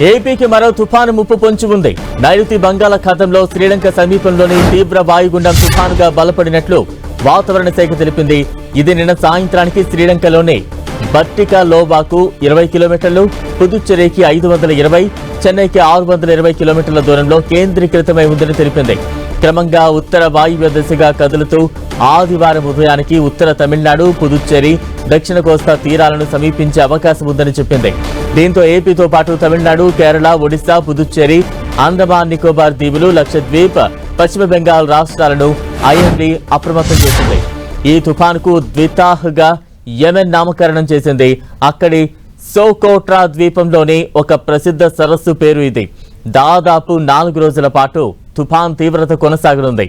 ఏపీకి మరో తుఫాను ముప్పు పొంచి ఉంది. నైరుతి బంగాళాఖాతంలో శ్రీలంక సమీపంలోని తీవ్ర వాయుగుండం తుఫానుగా బలపడినట్లు వాతావరణ శాఖ తెలిపింది. ఇది నిన్న సాయంత్రానికి శ్రీలంకలోని బట్టిక లోబాకు ఇరవై కిలోమీటర్లు పుదుచ్చేరికి ఐదు వందల ఇరవై చెన్నైకి ఆరు వందల ఇరవై కిలోమీటర్ల దూరంలో కేంద్రీకృతమై ఉందని తెలిపింది. క్రమంగా ఉత్తర వాయువ్య దిశగా కదులుతూ ఆదివారం ఉదయానికి ఉత్తర తమిళనాడు పుదుచ్చేరి దక్షిణ కోస్తా తీరాలను సమీపించే అవకాశం ఉందని చెప్పింది. దీంతో ఏపీతో పాటు తమిళనాడు కేరళ ఒడిశా పుదుచ్చేరి అండమాన్ నికోబార్ దీవులు లక్షద్వీప్ పశ్చిమ బెంగాల్ రాష్ట్రాలను ఐఎండీ అప్రమత్తం చేసింది. ఈ తుఫాన్కు ద్వితాహ్గా యెమెన్ నామకరణం చేసింది. అక్కడి సోకోట్రా ద్వీపంలోని ఒక ప్రసిద్ధ సరస్సు పేరు ఇది. దాదాపు నాలుగు రోజుల పాటు తుఫాన్ తీవ్రత కొనసాగనుంది.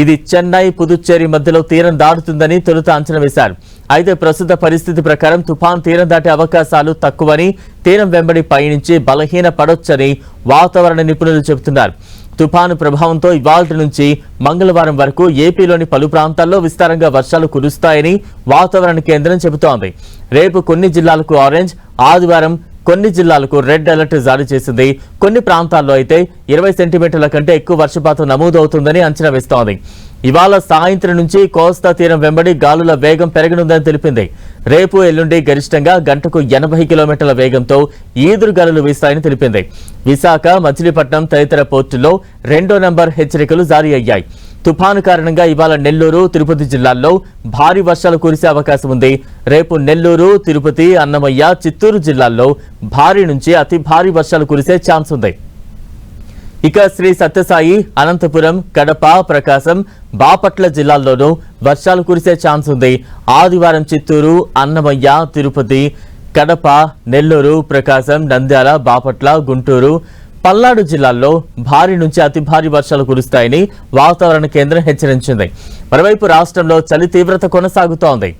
ఇది చెన్నై పుదుచ్చేరి మధ్యలో తీరం దాటుతుందని తొలుత అంచనా వేశారు. అయితే ప్రస్తుత పరిస్థితి ప్రకారం తుఫాన్ తీరం దాటే అవకాశాలు తక్కువని తీరం వెంబడి పయనించి బలహీన పడొచ్చని వాతావరణ నిపుణులు చెబుతున్నారు. తుఫాను ప్రభావంతో ఇవాళ నుంచి మంగళవారం వరకు ఏపీలోని పలు ప్రాంతాల్లో విస్తారంగా వర్షాలు కురుస్తాయని వాతావరణ కేంద్రం చెబుతోంది. రేపు కొన్ని జిల్లాలకు ఆరెంజ్ ఆదివారం కొన్ని జిల్లాలకు రెడ్ అలర్ట్ జారీ చేసింది. కొన్ని ప్రాంతాల్లో అయితే ఇరవై సెంటీమీటర్ల కంటే ఎక్కువ వర్షపాతం నమోదవుతుందని అంచనా వేస్తోంది. ఇవాళ సాయంత్రం నుంచి కోస్తా తీరం వెంబడి గాలుల వేగం పెరగనుందని తెలిపింది. రేపు ఎల్లుండి గరిష్టంగా గంటకు ఎనభై కిలోమీటర్ల వేగంతో ఈదురు గాలులు వీస్తాయని తెలిపింది. విశాఖ మచిలీపట్నం తదితర పోర్టుల్లో రెండో నంబర్ హెచ్చరికలు జారీ అయ్యాయి. తుఫాను కారణంగా ఇవాళ నెల్లూరు తిరుపతి జిల్లాల్లో భారీ వర్షాలు కురిసే అవకాశం ఉంది. రేపు నెల్లూరు తిరుపతి అన్నమయ్య చిత్తూరు జిల్లాల్లో భారీ నుంచి అతి భారీ వర్షాలు కురిసే ఛాన్స్ ఉంది. ఇక శ్రీ సత్యసాయి అనంతపురం కడప ప్రకాశం బాపట్ల జిల్లాల్లోనూ వర్షాలు కురిసే ఛాన్స్ ఉంది. ఆదివారం చిత్తూరు అన్నమయ్య తిరుపతి కడప నెల్లూరు ప్రకాశం నంద్యాల బాపట్ల గుంటూరు పల్నాడు జిల్లాల్లో భారీ నుంచి అతి భారీ వర్షాలు కురుస్తాయని వాతావరణ కేంద్రం హెచ్చరించింది. మరోవైపు రాష్ట్రంలో చలి తీవ్రత కొనసాగుతోంది.